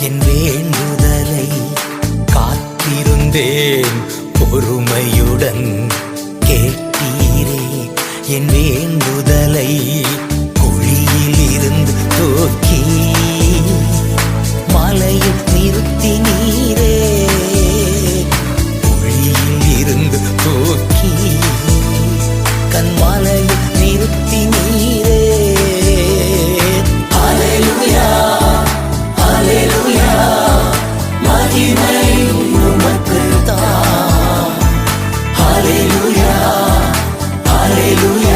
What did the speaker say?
என் வேண்டுதலை காத்திருந்தேன். பொறுமையுடன் கேட்டீரே என் வேண்டுதலை குழியிலிருந்து தூக்கி மலையில் நிறுத்தி நீரே. குழியில் இருந்து தூக்கி கண்மலையில் நிறுத்தி நீ Hallelujah.